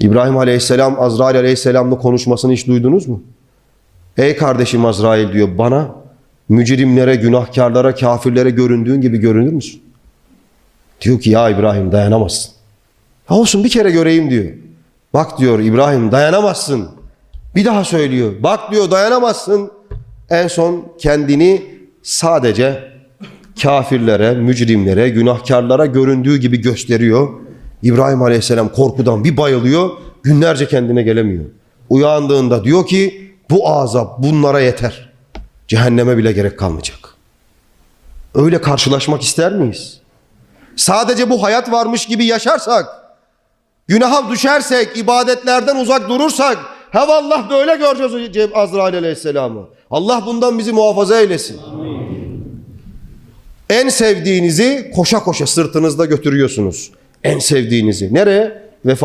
İbrahim Aleyhisselam Azrail Aleyhisselam'la konuşmasını hiç duydunuz mu? Ey kardeşim Azrail diyor bana mücrimlere, günahkarlara, kafirlere göründüğün gibi görünür müsün? Diyor ki ya İbrahim dayanamazsın. Ha olsun bir kere göreyim diyor. Bak diyor İbrahim dayanamazsın. Bir daha söylüyor. Bak diyor dayanamazsın. En son kendini sadece kafirlere, mücrimlere, günahkarlara göründüğü gibi gösteriyor. İbrahim Aleyhisselam korkudan bir bayılıyor. Günlerce kendine gelemiyor. Uyandığında diyor ki bu azap bunlara yeter. Cehenneme bile gerek kalmayacak. Öyle karşılaşmak ister miyiz? Sadece bu hayat varmış gibi yaşarsak, günaha düşersek, ibadetlerden uzak durursak, ha Allah böyle göreceğiz Azrail Aleyhisselam'ı. Allah bundan bizi muhafaza eylesin. En sevdiğinizi koşa koşa sırtınızda götürüyorsunuz. En sevdiğinizi. Nereye? Vefat